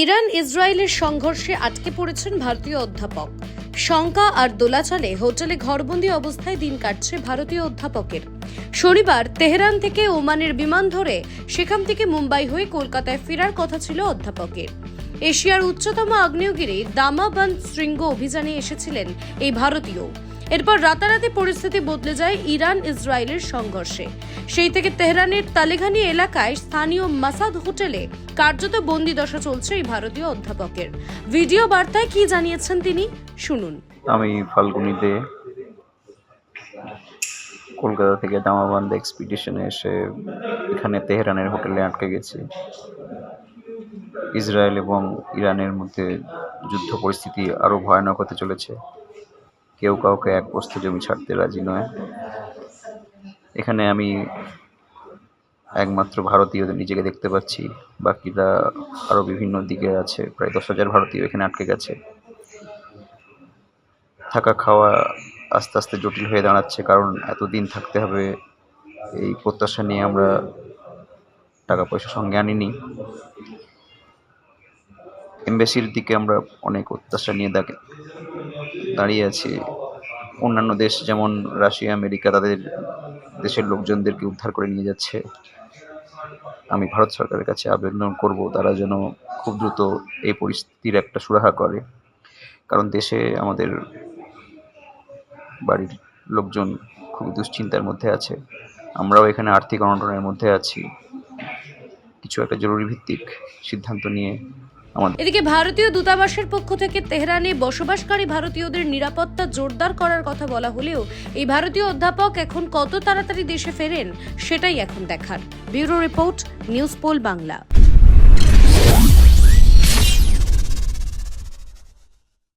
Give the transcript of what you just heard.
Iran ইসরায়েলের সংঘর্ষে আটকে পড়েছেন ভারতীয় অধ্যাপক। শঙ্কা আর দোলাচলে হোটেলে ঘরবন্দি অবস্থায় দিন কাটছে ভারতীয় অধ্যাপকের। শনিবার তেহরান থেকে ওমানের বিমান ধরে সেখান থেকে মুম্বাই হয়ে কলকাতায় ফেরার কথা ছিল অধ্যাপকের। এশিয়ার উচ্চতম আগ্নেয়গিরি দামাবান্ধ শৃঙ্গ অভিযানে এসেছিলেন এই ভারতীয়। এরপর রাতারাতি পরিস্থিতি বদলে যায় ইরান ইসরায়েলের সংঘর্ষে। সেই থেকে তেহরানের তালেঘানি এলাকায় স্থানীয় মাসাদ হোটেলে কার্যত বন্দি দশা চলছে এই ভারতীয় অধ্যাপকের। ভিডিও বার্তায় কি জানিয়েছেন তিনি? শুনুন। আমি ফাল্গুনিতে কলকাতা থেকে দামাবান্ধ এক্সপিডিশনে এসে এখানে তেহরানের হোটেলে আটকে গেছি। ইসরায়েল এবং ইরানের মধ্যে যুদ্ধ পরিস্থিতি আরও ভয়ানক হতে চলেছে। কেউ কাউকে এক বস্ত জমি ছাড়তে রাজি নয়। এখানে আমি একমাত্র ভারতীয়দের নিজেকে দেখতে পাচ্ছি। বাকিরা আরও বিভিন্ন দিকে আছে। প্রায় দশ হাজার ভারতীয় এখানে আটকে গেছে। থাকা খাওয়া আস্তে আস্তে জটিল হয়ে দাঁড়াচ্ছে, কারণ এতদিন থাকতে হবে। এই প্রত্যাশা নিয়ে আমরা টাকা পয়সা সঙ্গে আনিনি। এমবেসির দিকে আমরা অনেক অত্যাশা নিয়ে দাঁড়ি- দাঁড়িয়ে আছি। অন্যান্য দেশ যেমন রাশিয়া, আমেরিকা, তাদের দেশের লোকজনদেরকে উদ্ধার করে নিয়ে যাচ্ছে। আমি ভারত সরকারের কাছে আবেদন করব, তারা যেন খুব দ্রুত এই পরিস্থিতির একটা সুরাহা করে। কারণ দেশে আমাদের বাড়ির লোকজন খুবই দুশ্চিন্তার মধ্যে আছে। আমরাও এখানে আর্থিক অনটনের মধ্যে আছি। কিছু একটা জরুরি ভিত্তিক সিদ্ধান্ত নিয়ে এদিকে ভারতীয় দূতাবাসের পক্ষ থেকে তেহরানে বসবাসকারী ভারতীয়দের নিরাপত্তা জোরদার করার কথা বলা হলেও এই ভারতীয় অধ্যাপক এখন কত তাড়াতাড়ি দেশে ফেরেন, সেটাই এখন দেখার। Bureau report, news pole Bangla.